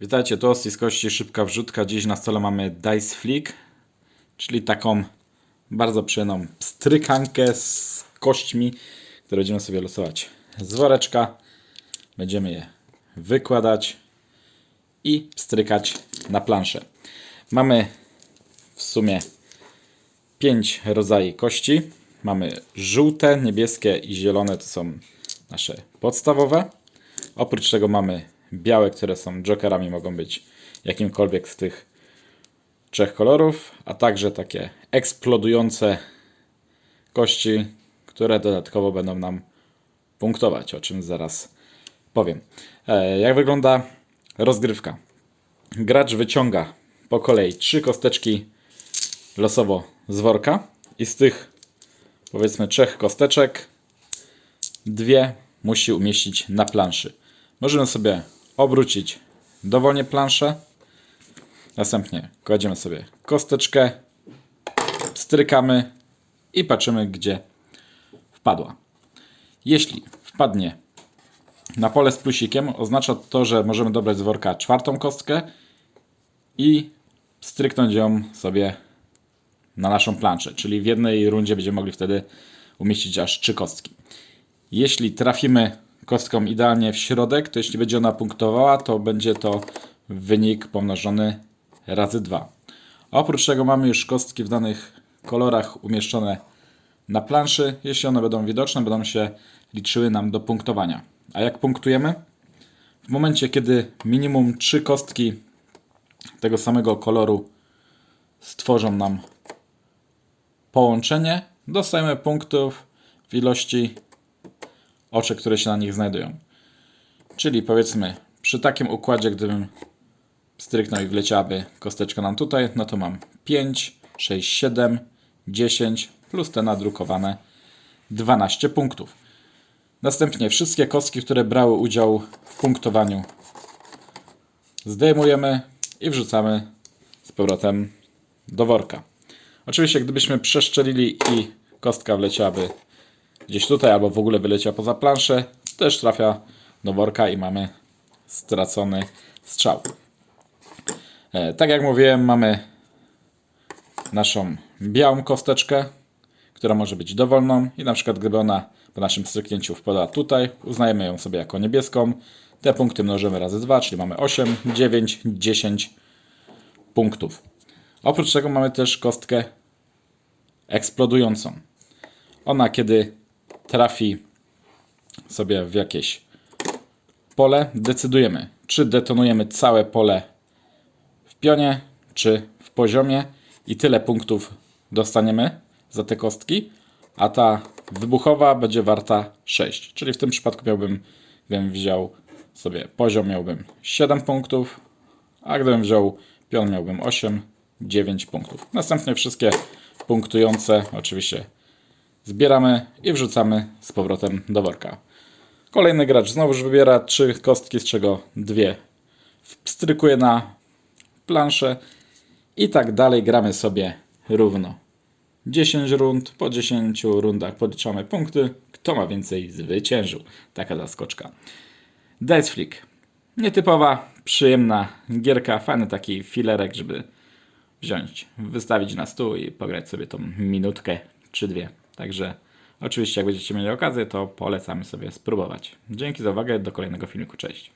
Witajcie, to z kości szybka wrzutka. Dziś na stole mamy Dice Flick, czyli taką bardzo przyjemną pstrykankę z kośćmi, które będziemy sobie losować z woreczka. Będziemy je wykładać i pstrykać na planszę. Mamy w sumie 5 rodzajów kości. Mamy żółte, niebieskie i zielone, to są nasze podstawowe. Oprócz tego mamy białe, które są jokerami, mogą być jakimkolwiek z tych trzech kolorów, a także takie eksplodujące kości, które dodatkowo będą nam punktować, o czym zaraz powiem. E, Jak wygląda rozgrywka? Gracz wyciąga po kolei trzy kosteczki losowo z worka i z tych powiedzmy trzech kosteczek dwie musi umieścić na planszy. Możemy sobie obrócić dowolnie planszę. Następnie kładziemy sobie kosteczkę, strykamy i patrzymy, gdzie wpadła. Jeśli wpadnie na pole z plusikiem, oznacza to, że możemy dobrać z worka czwartą kostkę i stryknąć ją sobie na naszą planszę. Czyli w jednej rundzie będziemy mogli wtedy umieścić aż trzy kostki. Jeśli trafimy kostką idealnie w środek, to jeśli będzie ona punktowała, to będzie to wynik pomnożony razy 2. Oprócz tego mamy już kostki w danych kolorach umieszczone na planszy. Jeśli one będą widoczne, będą się liczyły nam do punktowania. A jak punktujemy? W momencie, kiedy minimum 3 kostki tego samego koloru stworzą nam połączenie, dostajemy punktów w ilości oczek, które się na nich znajdują. Czyli powiedzmy, przy takim układzie, gdybym stryknął i wleciałaby kosteczka nam tutaj, no to mam 5, 6, 7, 10 plus te nadrukowane 12 punktów. Następnie wszystkie kostki, które brały udział w punktowaniu zdejmujemy i wrzucamy z powrotem do worka. Oczywiście, gdybyśmy przeszczelili i kostka wleciałaby gdzieś tutaj, albo w ogóle wyleciała poza planszę, też trafia do worka i mamy stracony strzał. E, tak jak mówiłem, mamy naszą białą kosteczkę, która może być dowolną i na przykład gdyby ona po naszym stryknięciu wpadła tutaj, uznajemy ją sobie jako niebieską. Te punkty mnożymy razy 2, czyli mamy 8, 9, 10 punktów. Oprócz tego mamy też kostkę eksplodującą. Ona kiedy trafi sobie w jakieś pole, decydujemy, czy detonujemy całe pole w pionie, czy w poziomie i tyle punktów dostaniemy za te kostki, a ta wybuchowa będzie warta 6. Czyli w tym przypadku miałbym, gdybym wziął sobie poziom, miałbym 7 punktów, a gdybym wziął pion, miałbym 8, 9 punktów. Następnie wszystkie punktujące oczywiście zbieramy i wrzucamy z powrotem do worka. Kolejny gracz znowuż wybiera trzy kostki, z czego dwie wstrykuje na planszę i tak dalej gramy sobie równo. 10 rund, po 10 rundach podliczamy punkty. Kto ma więcej zwyciężył. Taka zaskoczka. Dice Flick. Nietypowa, przyjemna gierka, fajny taki filerek, żeby wziąć, wystawić na stół i pograć sobie tą minutkę czy dwie. Także oczywiście jak będziecie mieli okazję, to polecamy sobie spróbować. Dzięki za uwagę, do kolejnego filmiku, cześć.